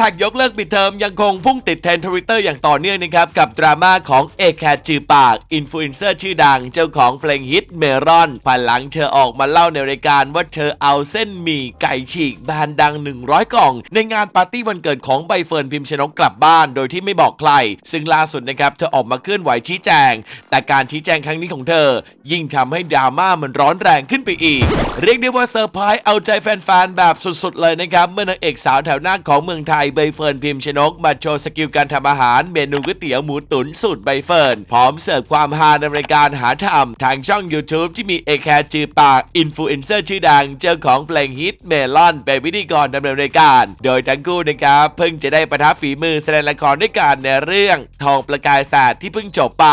ท็กยกเลิกปิดเทอมยังคงพุ่งติดเทรนด์ทวิตเตอร์อย่างต่อเนื่องนะครับ กับดราม่าของเอแคทจือปาก อินฟลูเอนเซอร์ชื่อดัง เจ้าของเพลงฮิตเมรอนภายหลังเธอออกมาเล่าในรายการว่าเธอเอาเส้นหมี่ไก่ฉีกแบรนด์ดัง 100 กล่อง ในงานปาร์ตี้วันเกิดของใบเฟิร์นพิมพ์ชนกกลับบ้าน โดยที่ไม่บอกใคร ซึ่งล่าสุดนะครับเธอออกมาเคลื่อนไหวชี้แจง แต่การชี้แจงครั้งนี้ของเธอ ยิ่งทำให้ดราม่ามันร้อนแรงขึ้นไปอีก เรียกได้ว่าเซอร์ไพรส์เอาใจแฟนๆแบบสุดๆเลยนะครับเมื่อนางเอกสาวแถวหน้าของเมืองไทยใบเฟิร์นพิมพ์ชนกมาโชว์สกิลการทำอาหารเมนูก๋วยเตี๋ยวหมูตุ๋นสูตรใบเฟิร์นพร้อมเสิร์ฟความฮาในรายการหาทำทางช่อง YouTube ที่มีเอแคร์จือปากอินฟลูเอนเซอร์ชื่อดังเจ้าของเพลงฮิตเมลอนเป็นพิธีกรดำเนินรายการ โดยทั้งคู่นะครับเพิ่งจะได้ประทับฝีมือแสดงละครด้วยกันในเรื่องทองประกายศาสตร์ที่เพิ่งจบไป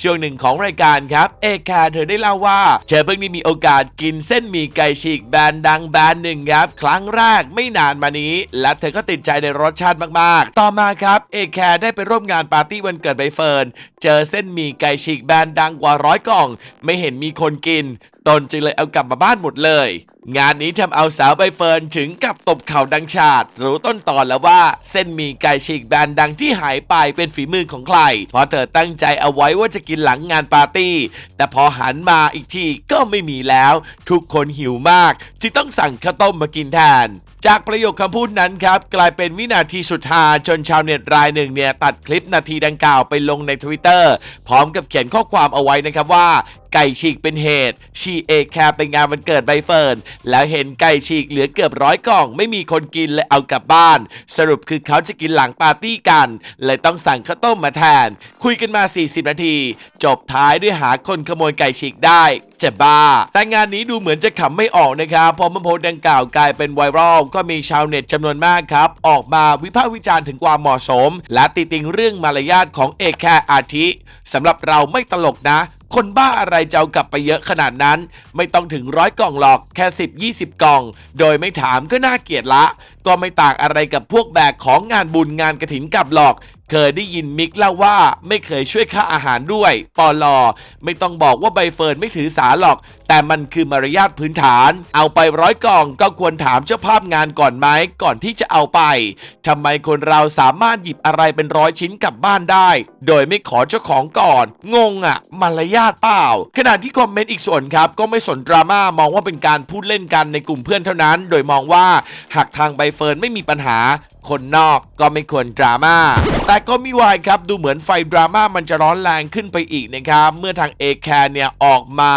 ช่วงหนึ่งของรายการครับเอแคร์เธอได้เล่าว่าเธอเพิ่งได้มีโอกาสกินเส้นหมี่ไก่ฉีกแบรนด์ดังแบรนด์หนึ่งครับครั้งแรกไม่นานมานี้ และเธอก็ติดใจในรสชาติมากๆ ต่อมาครับเอแคร์ได้ไปร่วมงานปาร์ตี้วันเกิดใบเฟิร์นเจอเส้นหมี่ไก่ฉีกแบรนด์ดังกว่าร้อยกล่อง ไม่เห็นมีคนกิน ตนจึงเลยเอากลับมาบ้านหมดเลย งานนี้ทำเอาสาวใบเฟิร์นถึงกับตบเข่าดังชาดรู้ต้นตอนแล้วว่าเส้นหมี่ไก่ฉีกแบรนด์ดังที่หายไปเป็นฝีมือของใคร เพราะเธอตั้งใจเอาไว้ว่าจะกินหลังงานปาร์ตี้ แต่พอหันมาอีกทีก็ไม่มีแล้ว ทุกคนหิวมาก จึงต้องสั่งข้าวต้มมากินแทนจากประโยคคำพูดนั้นครับ กลายเป็นวินาทีสุดฮาจนชาวเน็ตรายหนึ่งเนี่ย ตัดคลิปนาทีดังกล่าวไปลงในทวิตเตอร์พร้อมกับเขียนข้อความเอาไว้นะครับว่า ไก่ฉีกเป็นเหตุ ชีเอแคร์ไปงานวันเกิดใบเฟิร์น แล้วเห็นไก่ฉีกเหลือเกือบร้อยกล่อง ไม่มีคนกินเลยเอากลับบ้าน สรุปคือเขาจะกินหลังปาร์ตี้กัน เลยต้องสั่งข้าวต้มมาแทน คุยกันมา 40 นาที จบท้ายด้วยหาคนขโมยไก่ฉีกได้จะบ้า แต่งานนี้ดูเหมือนจะขำไม่ออกนะครับพอมันโพสดังกล่าวกลายเป็นไวรัลก็มีชาวเน็ตจำนวนมากครับ ออกมาวิพากษ์วิจารณ์ถึงความเหมาะสม และติติงเรื่องมารยาทของเอกแคร์อาทิสำหรับเราไม่ตลกนะ คนบ้าอะไรจะเอากลับไปเยอะขนาดนั้น ไม่ต้องถึงร้อยกล่องหรอกแค่ 10 20 กล่อง โดยไม่ถามก็น่าเกลียดละ ก็ไม่ต่างอะไรกับพวกแบกของงานบุญงานกระถินกลับหรอก เคยได้ยินมิกเล่าว่าไม่เคยช่วยค่าอาหารด้วย ปอลอ ไม่ต้องบอกว่าใบเฟิร์นไม่ถือสาหรอก แต่มันคือมารยาทพื้นฐาน เอาไปร้อยกล่องก็ควรถามเจ้าภาพงานก่อนไหมก่อนที่จะเอาไปทำไมคนเราสามารถหยิบอะไรเป็นร้อยชิ้นกลับบ้านได้ โดยไม่ขอเจ้าของก่อน งงอะมารยาทเปล่า ขณะที่คอมเมนต์อีกส่วนครับ ก็ไม่สนดราม่ามองว่าเป็นการพูดเล่นกันในกลุ่มเพื่อนเท่านั้น โดยมองว่าหากทางใบเฟิร์นไม่มีปัญหาคนนอกก็ไม่ควรดราม่า แต่ก็มีวายครับ ดูเหมือนไฟดราม่ามันจะร้อนแรงขึ้นไปอีกนะครับ เมื่อทางเอแคร์เนี่ยออกมา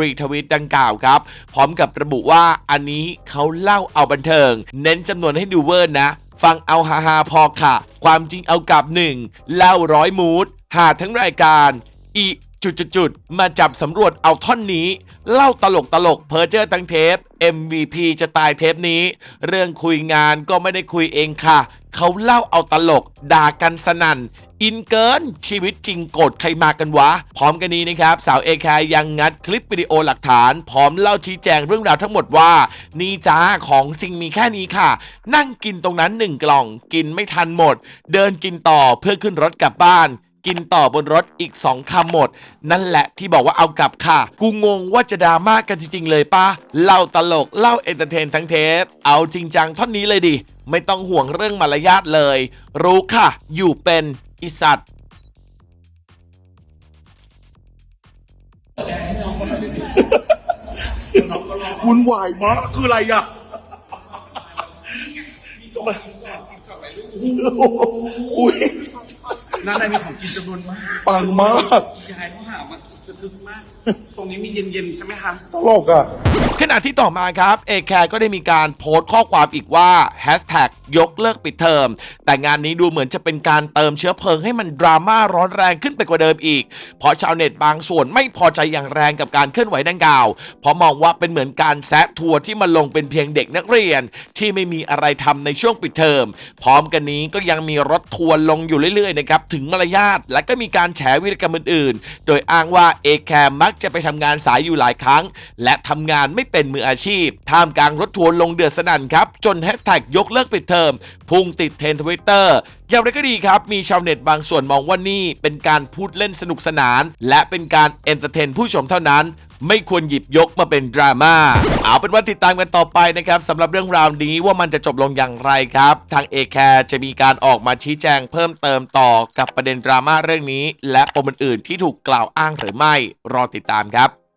รีทวิตดังกล่าวครับ พร้อมกับระบุว่าอันนี้เขาเล่าเอาบันเทิง เน้นจำนวนให้ดูเวอร์นะ ฟังเอาฮาฮาพอค่ะ ความจริงเอากับหนึ่งเล่าร้อยมูดหาทั้งรายการอี จุดๆมาจับสำรวจเอาท่อนนี้ เล่าตลกตลกเพอเจอร์ตั้งเทป MVP จะตายเทปนี้ เรื่องคุยงานก็ไม่ได้คุยเองค่ะ เขาเล่าเอาตลก ด่ากันสนั่น อินเกิน ชีวิตจริงโกรธใครมากันวะ พร้อมกันนี้นะครับ สาวเอคร์ยังงัดคลิปวิดีโอหลักฐาน พร้อมเล่าชี้แจงเรื่องราวทั้งหมดว่า นี่จ้าของจริงมีแค่นี้ค่ะ นั่งกินตรงนั้นหนึ่งกล่อง กินไม่ทันหมด เดินกินต่อเพื่อขึ้นรถกลับบ้าน กินต่อบนรถอีก 2คำหมด นั่นแหละที่บอกว่าเอากลับค่ะ กูงงว่าจะดราม่ากันจริง ๆ เลยปะเล่าตลกเล่าเอนเตอร์เทนทั้งเทป เอาจริงจังท่อนนี้เลยดิ ไม่ต้องห่วงเรื่องมารยาทเลย รู้ค่ะ อยู่เป็นอิสัตว์วุ่นวายมากคืออะไรอะทำไมอุ้ย นั่นในมีของกินจำนวนมากปังมาก ยายเขาหามัน จะทึกมาก ตรงนี้มีเย็นๆใช่ไหมคะตลกอะ ขณะที่ต่อมาครับเอแคร์ก็ได้มีการโพสต์ข้อความอีกว่าแฮชแท็กยกเลิกปิดเทอม แต่งานนี้ดูเหมือนจะเป็นการเติมเชื้อเพลิงให้มันดราม่าร้อนแรงขึ้นไปกว่าเดิมอีก เพราะชาวเน็ตบางส่วนไม่พอใจอย่างแรงกับการเคลื่อนไหวดังกล่าว เพราะมองว่าเป็นเหมือนการแซะทัวร์ที่มาลงเป็นเพียงเด็กนักเรียน ที่ไม่มีอะไรทำในช่วงปิดเทอม พร้อมกันนี้ก็ยังมีรถทัวร์ลงอยู่เรื่อยๆนะครับถึงมารยาทและก็มีการแฉวิรกรรมอื่นๆ โดยอ้างว่าเอแคมมักจะไปทำงานสายอยู่หลายครั้ง และทำงานไม่เป็นมืออาชีพ ท่ามกลางรถทัวร์ลงเดือดสนั่นครับ จนแฮชแท็กยกเลิกปิดเทอม พุ่งติดเทรนทวิตเตอร์อย่างไรก็ดีครับ มีชาวเน็ตบางส่วนมองว่านี่เป็นการพูดเล่นสนุกสนาน และเป็นการเอนเตอร์เทนผู้ชมเท่านั้น ไม่ควรหยิบยกมาเป็นดราม่าเอาเป็นว่าติดตามกันต่อไปนะครับสำหรับเรื่องราวนี้ว่ามันจะจบลงอย่างไรครับ ทางเอแคร์จะมีการออกมาชี้แจงเพิ่มเติมต่อกับประเด็นดราม่าเรื่องนี้ และปมอื่นๆที่ถูกกล่าวอ้างหรือไม่รอติดตามครับ